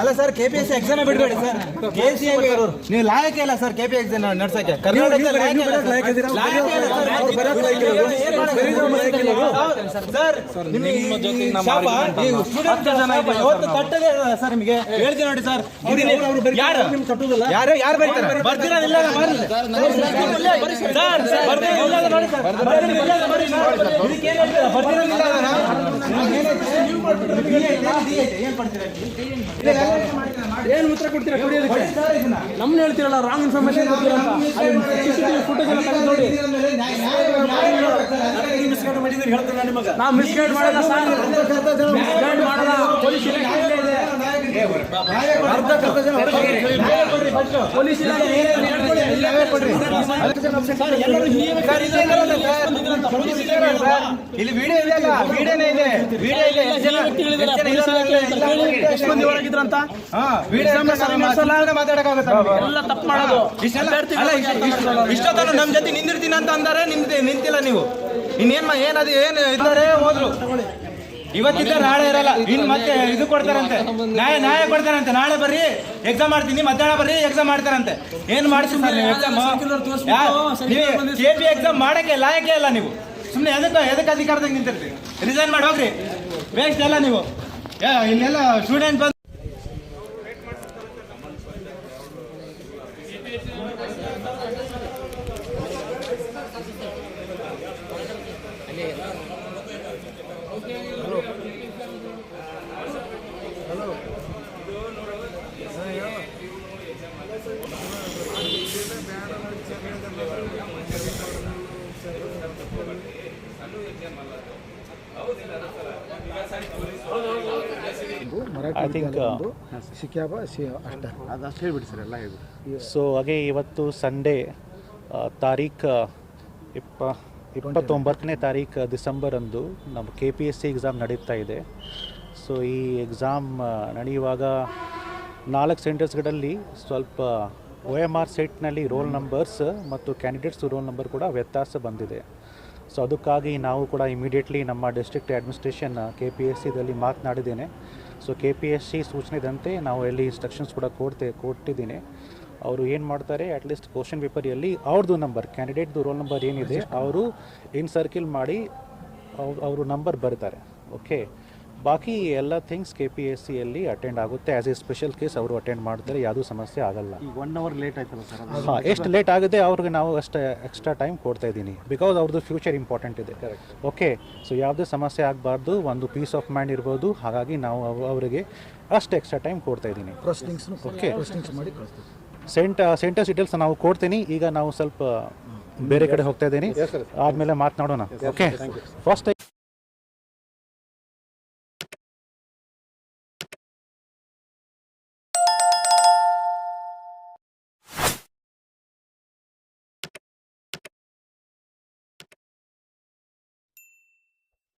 ಅಲ್ಲ sir KPSC exam ಬಿಡಬೇಡಿ sir. ಕೆಸಿ ನೀವು ಲಾಯಕ ಇಲ್ಲ ಸರ್ ಕೆಪಿ ಎಕ್ಸಾಮ್ ನಡ್ಸಕ್ಕೆ. ಕರ್ನಾಟಕದಲ್ಲಿ ಲಾಯಕ ಇಲ್ಲ ಸರ್. ನಿಮಗೆ ಹೇಳ್ತೀನಿ ನೋಡಿ ಸರ್. ಯಾರು? ಯಾರು ಯಾರು ಬರೀತಾರೆ? ಬರ್ದಿರೋದಿಲ್ಲ ಸರ್ ಬರ್ದಿರೋದಿಲ್ಲ ನೋಡಿ ಸರ್? ನೀವು ಏನ್ ಉತ್ತರ ಕೊಡ್ತೀರಾ ಕುಡಿಯೋದಕ್ಕೆ ನಮ್ನ ಹೇಳ್ತಿರಲ್ಲ ರಾಂಗ್ ಇನ್ಫಾರ್ಮೇಶನ್ ನಾವು ಮಿಸ್ಗೈಡ್ ಮಾಡಲ್ಲ ಸರ್ ಮಾಡಲ್ಲ. ಪೊಲೀಸ್ ಇಲಾಖೆ ಇಲ್ಲೇ ವಿಡಿಯೋ ಇದೆ ವಿಡಿಯೋನೇ ಇದೆ ವಿಡಿಯೋ ಇದೆ ಎಷ್ಟು ಜೊತೆ ನಿಂದಿರ್ತೀನಿ ಅಂತ ಅಂದಾರೆ ನಿಂತ ನಿಂತಿಲ್ಲ ನೀವು. ಇನ್ನೇನ್ ಏನದು ಏನು ಇದ್ದಾರೆ? ಹೋದ್ರು. ಇವತ್ತಿದ್ದ ನಾಳೆ ಇರಲ್ಲ. ಇನ್ ಮತ್ತೆ ಇದು ಕೊಡ್ತಾರಂತೆ. ನ್ಯಾಯ ನ್ಯಾಯ ಕೊಡ್ತಾರಂತೆ. ನಾಳೆ ಬರ್ರಿ ಎಕ್ಸಾಮ್ ಮಾಡ್ತೀನಿ. ಮಧ್ಯಾಹ್ನ ಬರ್ರಿ ಎಕ್ಸಾಮ್ ಮಾಡ್ತಾರಂತೆ. ಏನ್ ಮಾಡಿಸಿ ಸರ್ ನೀವು ಎಕ್ಸಾಮ್. ಕೆ ಪಿ ಎಕ್ಸಾಮ್ ಮಾಡಕ್ಕೆ ಲಾಯಕ್ಕೆ ಇಲ್ಲ ನೀವು. ಸುಮ್ಮನೆ ಎದಕ್ಕೆ ಎದಕ್ಕೆ ಅಧಿಕಾರದಾಗ ನಿಂತಿರ್ತೀವಿ ರಿಸೈನ್ ಮಾಡಿ ಹೋಗ್ರಿ. ವೇಸ್ಟ್ ಎಲ್ಲ ನೀವು. ಇಲ್ಲೆಲ್ಲ ಸ್ಟೂಡೆಂಟ್ ಬಂದು ಸಿ ಅಷ್ಟೇ. ಅದಷ್ಟು ಹೇಳ್ಬಿಡಿ ಸರ್ ಎಲ್ಲ ಹೇಳ್ಬಿಡಿ ಸೊ ಹಾಗೆ ಇವತ್ತು ಸಂಡೇ ತಾರೀಖ್ ಇಪ್ಪ ಇಪ್ಪತ್ತೊಂಬತ್ತನೇ ತಾರೀಕು ಡಿಸೆಂಬರಂದು ನಮ್ಮ K P S C exam ನಡೀತಾ ಇದೆ. ಸೊ ಈ ಎಕ್ಸಾಮ್ ನಡೆಯುವಾಗ ನಾಲ್ಕು ಸೆಂಟರ್ಸ್ಗಳಲ್ಲಿ ಸ್ವಲ್ಪ ಒ ಎಂ ಆರ್ ಸೆಟ್ನಲ್ಲಿ ರೋಲ್ ನಂಬರ್ಸ್ ಮತ್ತು ಕ್ಯಾಂಡಿಡೇಟ್ಸ್ ರೋಲ್ ನಂಬರ್ ಕೂಡ ವ್ಯತ್ಯಾಸ ಬಂದಿದೆ. ಸೊ ಅದಕ್ಕಾಗಿ ನಾವು ಕೂಡ ಇಮಿಡಿಯೇಟ್ಲಿ ನಮ್ಮ district administration K P S ಸಿದಲ್ಲಿ ಮಾತನಾಡಿದ್ದೇನೆ. So K P S C ಸೂಚನೆದಂತೆ ನಾವು ಎಲ್ಲಿ ಇನ್ಸ್ಟ್ರಕ್ಷನ್ಸ್ ಕೂಡ ಕೊಡ್ತೇ ಕೊಟ್ಟಿದ್ದೀನಿ. ಅವರು ಏನು ಮಾಡ್ತಾರೆ ಅಟ್ಲೀಸ್ಟ್ ಕ್ವಶನ್ ಪೇಪರಲ್ಲಿ ಅವ್ರದ್ದು ನಂಬರ್ ಕ್ಯಾಂಡಿಡೇಟ್ದು ರೋಲ್ ನಂಬರ್ ಏನಿದೆ ಅವರು ಇನ್ ಸರ್ಕಿಲ್ ಮಾಡಿ ಅವ್ರು ಅವರು ನಂಬರ್ ಬರ್ತಾರೆ. ಓಕೆ ಬಾಕಿ ಎಲ್ಲ ಥಿಂಗ್ಸ್ ಕೆ ಪಿ ಎಸ್ ಸಿಯಲ್ಲಿ ಅಟೆಂಡ್ ಆಗುತ್ತೆ. ಆ್ಯಸ್ ಎ ಸ್ಪೆಷಲ್ ಕೇಸ್ ಅವರು ಅಟೆಂಡ್ ಮಾಡಿದ್ರೆ ಯಾವುದೂ ಸಮಸ್ಯೆ ಆಗಲ್ಲ. ಈಗ ಒನ್ ಅವರ್ ಲೇಟ್ ಆಯ್ತಲ್ಲ ಸರ್ ಹಾಂ ಎಷ್ಟು ಲೇಟ್ ಆಗುತ್ತೆ ಅವ್ರಿಗೆ ನಾವು ಅಷ್ಟು ಎಕ್ಸ್ಟ್ರಾ ಟೈಮ್ ಕೊಡ್ತಾ ಇದ್ದೀನಿ. ಬಿಕಾಸ್ ಅವ್ರದ್ದು ಫ್ಯೂಚರ್ ಇಂಪಾರ್ಟೆಂಟ್ ಇದೆ. ಓಕೆ ಸೊ ಯಾವುದೇ ಸಮಸ್ಯೆ ಆಗಬಾರ್ದು ಒಂದು ಪೀಸ್ ಆಫ್ ಮೈಂಡ್ ಇರ್ಬೋದು. ಹಾಗಾಗಿ ನಾವು ಅವ್- ಅವರಿಗೆ ಅಷ್ಟು ಎಕ್ಸ್ಟ್ರಾ ಟೈಮ್ ಕೊಡ್ತಾ ಇದ್ದೀನಿ. ಓಕೆ ಸೆಂಟ್ ಸೆಂಟರ್ ಡೀಟೇಲ್ಸ್ ನಾವು ಕೊಡ್ತೀನಿ. ಈಗ ನಾವು ಸ್ವಲ್ಪ ಬೇರೆ ಕಡೆ ಹೋಗ್ತಾ ಇದ್ದೀನಿ. ಆದಮೇಲೆ ಮಾತನಾಡೋಣ. Okay first